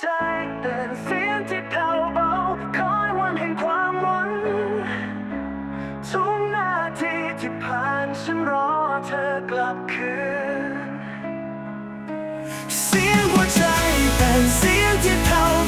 ใจแต่เสียงที่แผ่วเบาคอยวันแห่งความหวังทุกนาทีที่ผ่านฉันรอเธอกลับคืน เสียงหัวใจเป็นเสียงที่เผ่วเบา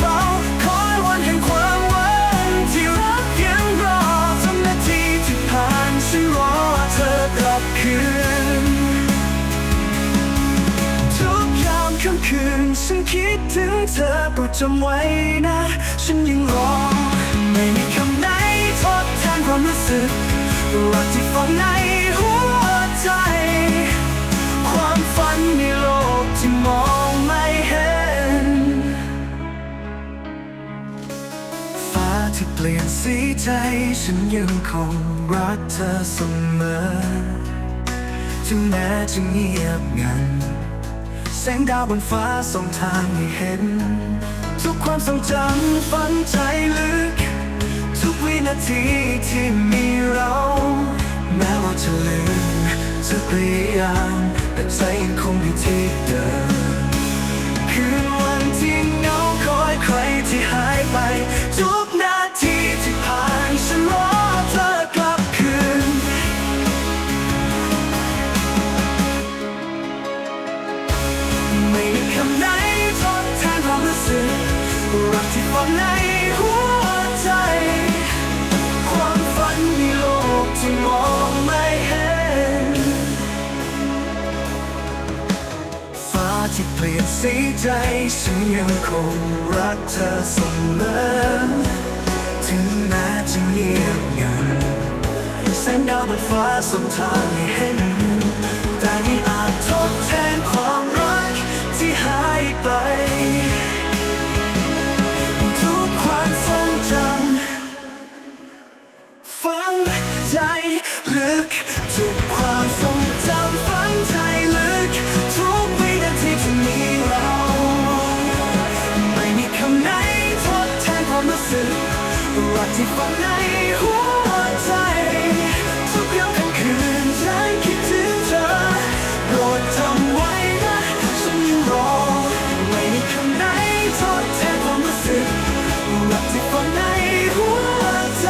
ค่ำคืนฉันคิดถึงเธอโปรดจำไว้นะ ฉันยังรอ ไม่มีคำไหนทดแทนความรู้สึกรักที่ฝังในหัวใจ ความฝันในโลกที่มองไม่เห็น ฟ้าที่เปลี่ยนสีใจ ฉันยังคงรักเธอเสมอถึงแม้จะเงียบงัน แสงดาวบนฟ้าส่องทางให้เห็น ทุกความทรงจำฝังใจลึก ทุกวินาทีที่มีเรา แม้ว่าจะลืมจะพยายามแต่ใจยังคงอยู่ที่เดิม ที่ฝังในหัวใจ ความฝันในโลกที่มองไม่เห็น ฟ้าที่เปลี่ยนสีใจ ฉันยังคงรักเธอเสมอถึงแม้จะเงียบงันแสงดาวบนฟ้าส่งทางให้เห็น รักที่ฝังในหัวใจ ทุกยามค่ำคืนฉันคิดถึงเธอโปรดจำไว้นะฉันยังรอ ไม่มีคำไหนทดแทนความรู้สึกรักที่ฝังในหัวใจ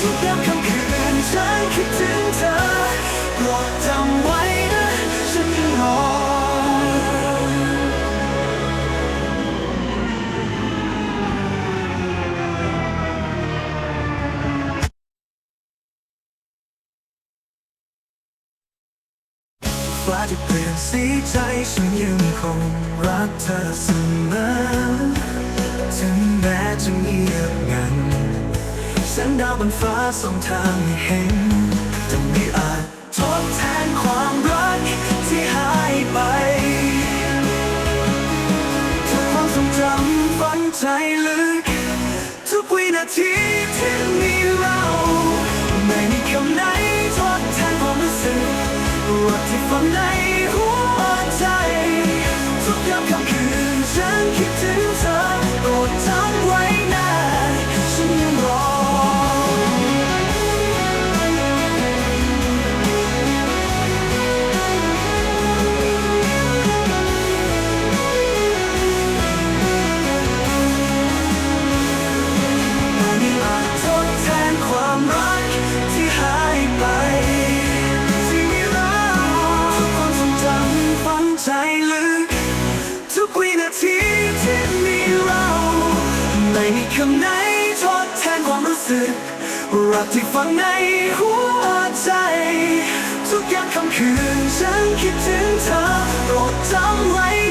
ทุกยามค่ำคืนฉันคิดถึงเธอโปรด ฟ้าที่เปลี่ยนสีใจฉันยังคงรักเธอเสมอถึงแม้จะเงียบงันแสงดาวบนฟ้าส่องทางให้เห็นจะไม่อาจทดแทนความรักที่หายไปทุกความทรงจำฝังใจลึกทุกวินาทีที่มี รักาทีที่มีเรา ไม่มีคำไหนทดแทนความรู้สึก รักที่ฝังในหัวใจ ทุกยามค่ำคืนฉันคิดถึงเธอโปรดจำไว้